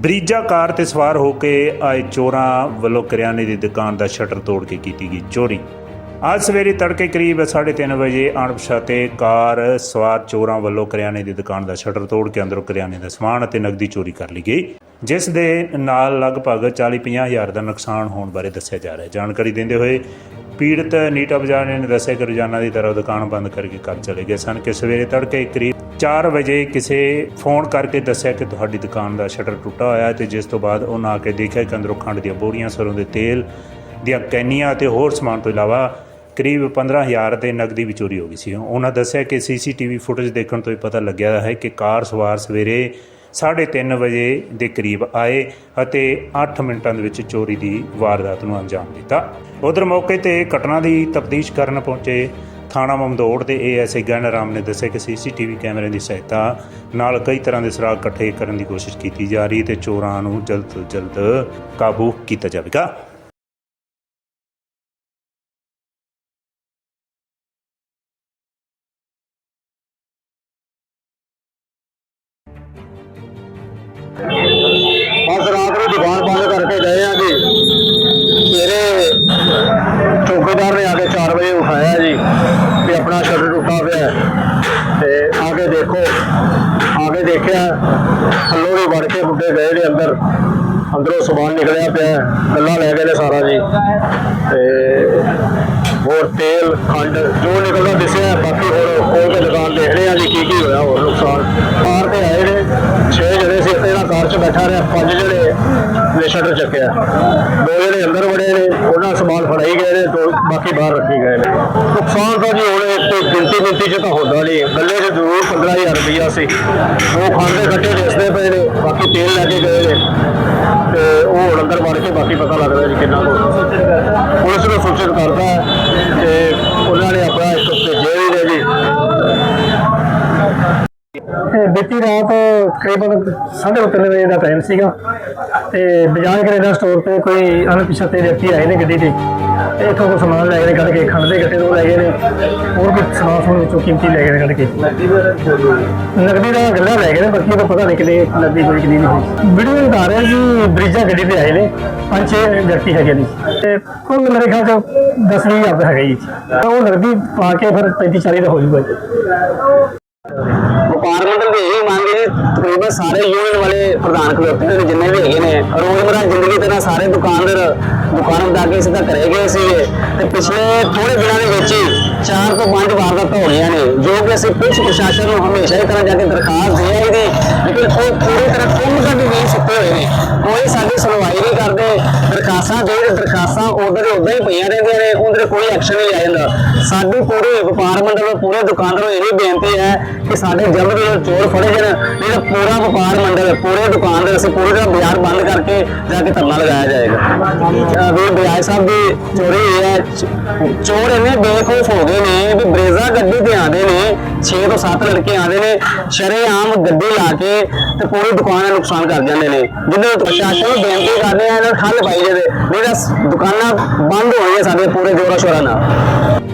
ਬਰੀਜਾ ਕਾਰ ਤੇ ਸਵਾਰ ਹੋ ਕੇ ਆਏ ਚੋਰਾਂ ਵੱਲੋਂ ਕਰਿਆਨੇ ਦੀ ਦੁਕਾਨ ਦਾ ਸ਼ਟਰ ਤੋੜ ਕੇ ਕੀਤੀ ਗਈ ਚੋਰੀ। ਅੱਜ ਸਵੇਰੇ ਤੜਕੇ ਕਰੀਬ 3:30 ਵਜੇ ਅਣਪਛਾਤੇ ਕਾਰ ਸਵਾਰ ਚੋਰਾਂ ਵੱਲੋਂ ਕਰਿਆਨੇ ਦੀ ਦੁਕਾਨ ਦਾ ਸ਼ਟਰ ਤੋੜ ਕੇ ਅੰਦਰੋਂ ਕਰਿਆਨੇ ਦਾ ਸਮਾਨ ਅਤੇ ਨਕਦੀ ਚੋਰੀ ਕਰ ਲਈ ਗਈ, ਜਿਸ ਦੇ ਨਾਲ ਲਗਭਗ 40-50 ਹਜ਼ਾਰ ਦਾ ਨੁਕਸਾਨ ਹੋਣ ਬਾਰੇ ਦੱਸਿਆ ਜਾ ਰਿਹਾ ਹੈ। ਜਾਣਕਾਰੀ ਦਿੰਦੇ ਹੋਏ ਪੀੜਤ ਨੀਟਾ ਬਜਾਨੇ ਨੇ ਦੱਸਿਆ ਕਿ ਰੋਜ਼ਾਨਾ ਦੀ ਤਰ੍ਹਾਂ ਦੁਕਾਨ ਬੰਦ ਕਰਕੇ ਘਰ ਚਲੇ ਗਏ ਸਨ ਕਿ ਸਵੇਰੇ ਤੜਕੇ ਕਰੀਬ 4 ਵਜੇ ਕਿਸੇ ਫੋਨ ਕਰਕੇ ਦੱਸਿਆ ਕਿ ਤੁਹਾਡੀ ਦੁਕਾਨ ਦਾ ਸ਼ਟਰ ਟੁੱਟਾ ਹੋਇਆ ਹੈ ਤੇ ਜਿਸ ਤੋਂ ਬਾਅਦ ਉਹਨਾਂ ਆ ਕੇ ਦੇਖਿਆ ਕਿ ਅੰਦਰੋਂ ਖੰਡ ਦੀਆਂ ਬੋਰੀਆਂ, ਸਰੋਂ ਦੇ ਤੇਲ ਦੀਆਂ ਕੈਨੀਆਂ ਅਤੇ ਹੋਰ ਸਮਾਨ ਤੋਂ ਇਲਾਵਾ ਕਰੀਬ 15000 ਦੇ ਨਗਦੀ ਵੀ ਚੋਰੀ ਹੋ ਗਈ ਸੀ। ਉਹਨਾਂ ਦੱਸਿਆ ਕਿ ਸੀਸੀਟੀਵੀ ਫੁਟੇਜ ਦੇਖਣ ਤੋਂ ਹੀ ਪਤਾ ਲੱਗਿਆ ਹੈ ਕਿ ਕਾਰ ਸਵਾਰ ਸਵੇਰੇ 3:30 ਵਜੇ ਦੇ ਕਰੀਬ ਆਏ ਅਤੇ 8 ਮਿੰਟਾਂ ਦੇ ਵਿੱਚ ਚੋਰੀ ਦੀ ਵਾਰਦਾਤ ਨੂੰ ਅੰਜਾਮ ਦਿੱਤਾ। ਉਧਰ ਮੌਕੇ ਤੇ ਘਟਨਾ ਦੀ ਤਫਤੀਸ਼ ਕਰਨ ਪਹੁੰਚੇ ਥਾਣਾ ਮਮਦੋੜ ਦੇ ਏਐਸਏ ਗਨ ਰਾਮ ਨੇ ਦੱਸਿਆ ਕਿ ਸੀਸੀਟੀਵੀ ਕੈਮਰੇ ਦੀ ਸਹਾਇਤਾ ਨਾਲ ਕਈ ਤਰ੍ਹਾਂ ਦੇ ਸੁਰਾਗ ਇਕੱਠੇ ਕਰਨ ਦੀ ਕੋਸ਼ਿਸ਼ ਕੀਤੀ ਜਾ ਰਹੀ ਹੈ ਤੇ ਚੋਰਾਂ ਨੂੰ ਜਲਦ ਤੋਂ ਜਲਦ ਕਾਬੂ ਕੀਤਾ ਜਾਵੇਗਾ। 4 ਜੀ ਕਿ ਆਪਣਾ ਸ਼ਟਰ ਟੁੱਟਾ ਪਿਆ ਤੇ ਆ ਕੇ ਦੇਖੋ, ਆ ਕੇ ਦੇਖਿਆ, ਥੱਲੋਂ ਦੀ ਵੜ ਕੇ ਮੁੰਡੇ ਗਏ ਨੇ ਅੰਦਰ। ਅੰਦਰੋਂ ਸਮਾਨ ਨਿਕਲਿਆ ਪਿਆ ਹੈ। ਗੱਲਾਂ ਲੈ ਗਏ ਨੇ ਸਾਰਾ ਜੀ। ਤੇ ਹੋਰ ਤੇਲ, ਖੰਡ, ਜੋ ਨਿਕਲਦਾ ਦਿਸਿਆ ਬਾਕੀ ਹੋਰ ਖੋਲ ਕੇ ਦੁਕਾਨ ਦੇਖ ਰਹੇ ਆ ਜੀ ਕੀ ਕੀ ਹੋਇਆ, ਹੋਰ ਨੁਕਸਾਨ। ਕਾਰ ਤੇ ਆਏ ਨੇ 6 ਜਣੇ ਸੀ ਇਹਨਾਂ ਕਾਰ 'ਚ ਬੈਠਾ ਰਿਹਾ, ਪੰਜ ਜਣੇ ਨੇ ਸ਼ਟਰ ਚੱਕਿਆ। ਦੋ ਜਣੇ ਅੰਦਰ ਵੜੇ ਨੇ ਉਹਨਾਂ ਸਮਾਨ ਫੜਾਈ ਗਏ ਨੇ ਦੋ ਬਾਕੀ ਬਾਹਰ ਰੱਖੇ ਗਏ ਨੇ ਨੁਕਸਾਨ ਤਾਂ ਜੀ ਹੁਣ ਇੱਥੇ ਗਿਣਤੀ 'ਚ ਤਾਂ ਹੁੰਦਾ ਨਹੀਂ। ਗੱਲੇ 'ਚ ਜ਼ਰੂਰ 15000 ਰੁਪਈਆ ਸੀ। ਉਹ ਖਾਂਦੇ ਕੱਟੇ ਦਿਸਦੇ ਪਏ ਨੇ। ਬਾਕੀ ਤੇਲ ਲੈ ਕੇ ਗਏ ਨੇ। ਤੇ ਉਹ ਹੁਣ ਅੰਦਰ ਵੜ ਕੇ ਬਾਕੀ ਪਤਾ ਲੱਗਦਾ ਜੀ ਕਿੰਨਾ ਕੁ ਪੁਲਿਸ ਨੂੰ ਸੂਚਿਤ ਕਰਦਾ ਹੈ ਤੇ ਉਹਨਾਂ ਨੇ ਆਪਣਾ ਇੱਕ ਭੇਜਿਆ ਵੀ ਨੇ ਜੀ ਇਹ ਬੀਤੀ ਰਾਤ ਤਕਰੀਬਨ 3:30 ਵਜੇ ਦਾ ਟਾਈਮ ਸੀਗਾ ਤੇ ਬਜਾਜ ਕਰਿਆਨਾ ਸਟੋਰ ਤੇ ਕੋਈ ਅਣਪਛਾਤੇ ਵਿਅਕਤੀ ਆਏ ਨੇ ਗੱਡੀ ਤੇ ਤੇ ਇੱਥੋਂ ਕੋਈ ਸਮਾਨ ਲੈ ਗਏ ਕੱਢ ਕੇ ਖੰਡ ਦੇ ਗੱਟੇ ਤੋਂ ਲੈ ਗਏ ਨੇ, ਹੋਰ ਕੋਈ ਸਮਾਨ ਸਮੂਨ ਵਿੱਚੋਂ ਕੀਮਤੀ ਲੈ ਗਏ ਨੇ ਕੱਢ ਕੇ। ਨਗਦੀ ਦਾ ਗੱਲਾਂ ਲੈ ਗਏ ਨੇ ਬਾਕੀ ਤਾਂ ਪਤਾ ਨਹੀਂ ਕਿਲੇ ਨਗਦੀ ਕੋਈ ਕਿੰਨੀ ਨਹੀਂ ਹੋਈ। ਵੀਡੀਓ ਦਿਖਾ ਰਿਹਾ ਜੀ, ਬ੍ਰਿਜਾ ਗੱਡੀ ਤੇ ਆਏ ਨੇ, ਪੰਜ ਛੇ ਵਿਅਕਤੀ ਹੈਗੇ ਨੇ। ਤੇ ਕੁੱਲ ਮੇਰੇ ਖਿਆਲ ਚ 10 ਵੀਹ ਹਜ਼ਾਰ ਦਾ ਹੈਗਾ ਜੀ। ਤਾਂ ਉਹ ਨਗਦੀ ਪਾ ਕੇ ਫਿਰ 35 40 ਦਾ ਹੋ ਜੂਗਾ ਜੀ ਦੇ ਤਕਰੀਬਨ ਸਾਰੇ ਯੂਨੀਅਨ ਵਾਲੇ ਪ੍ਰਧਾਨ ਖਲੋਤੇ ਨੇ, ਜਿੰਨੇ ਵੀ ਹੈਗੇ ਨੇ। ਰੋਜ਼ਮਰਾ ਜ਼ਿੰਦਗੀ ਦੇ ਨਾਲ ਸਾਰੇ ਦੁਕਾਨਦਾਰ, ਦੁਕਾਨ ਵਧਾ ਕੇ ਸਿੱਧਾ ਘਰੇ ਗਏ ਸੀਗੇ। ਤੇ ਪਿਛਲੇ ਥੋੜੇ ਦਿਨਾਂ ਦੇ ਵਿੱਚ ਹੀ ਚਾਰ ਤੋਂ ਪੰਜ ਵਾਰਦਾਤਾਂ ਹੋ ਨੇ, ਜੋ ਕਿ ਅਸੀਂ ਪੁਲਿਸ ਪ੍ਰਸ਼ਾਸਨ ਨੂੰ ਹਮੇਸ਼ਾ ਹੀ ਤਰ੍ਹਾਂ ਜਾ ਕੇ ਦਰਖਾਸਤ ਦੇ ਆਈ ਲੇਕਿਨ ਉਹ ਪੂਰੀ ਤਰ੍ਹਾਂ ਕੰਮ ਕਰਦੇ ਨਹੀਂ ਸੁੱਤੇ ਹੋਏ ਨੇ। ਕੋਈ ਸਾਡੀ ਸੁਣਵਾਈ ਨਹੀਂ ਕਰਦੇ। ਦਰਖਾਸਤਾਂ ਦੇ ਦਰਖਾਸਤਾਂ ਉਧਰ ਦੇ ਹੀ ਪਈਆਂ ਰਹਿੰਦੀਆਂ ਨੇ ਉਧਰ ਕੋਈ ਐਕਸ਼ਨ ਨਹੀਂ ਲਿਆ ਜਾਂਦਾ। ਸਾਡੀ ਪੂਰੇ ਵਪਾਰ ਮੰਡਲ, ਪੂਰੇ ਦੁਕਾਨਦਾਰਾਂ ਨੂੰ ਇਹ ਬੇਨਤੀ ਹੈ ਕਿ ਸਾਡੇ ਜਲਦ ਤੋਂ ਚੋਰ ਫੜੇ ਜਾਣ ਨਹੀਂ ਤਾਂ ਪੂਰਾ ਵਪਾਰ ਮੰਡਲ, ਪੂਰੇ ਦੁਕਾਨਦਾਰ ਅਸੀਂ ਪੂਰੀ ਤਰ੍ਹਾਂ ਬਾਜ਼ਾਰ ਬੰਦ ਕਰਕੇ ਜਾ ਕੇ ਧਰਨਾ ਲਗਾਇਆ ਜਾਏਗਾ। ਅਹ ਬਿਆਜ ਸਾਹਿਬ ਦੀ ਚੋਰੀ ਹੋਈ ਹੈ ਚੋਰ ਇੰਨੇ ਬੇਖੌਫ ਹੋ ਗਏ ਨੇ ਵੀ ਬਰੇਜ਼ਾ ਗੱਡੀ ਤੇ ਆਉਂਦੇ ਨੇ 6 ਤੋਂ 7 ਲੜਕੇ ਆਉਂਦੇ ਨੇ, ਸ਼ਰੇਆਮ ਗੱਡੀ ਲਾ ਕੇ ਤੇ ਪੂਰੀ ਦੁਕਾਨ ਦਾ ਨੁਕਸਾਨ ਕਰ ਜਾਂਦੇ ਨੇ। ਜਿੱਦਾਂ ਪ੍ਰਸ਼ਾਸਨ ਨੂੰ ਬੇਨਤੀ ਕਰਦੇ ਆ ਇਹਨਾਂ ਨੂੰ ਠੱਲ ਪਾਈ ਜਾਵੇ। ਨਹੀਂ ਤਾਂ ਦੁਕਾਨਾਂ ਬੰਦ ਹੋਣਗੀਆਂ ਸਾਡੇ ਪੂਰੇ ਜੋਰਾਂ ਸ਼ੋਰਾਂ ਨਾਲ।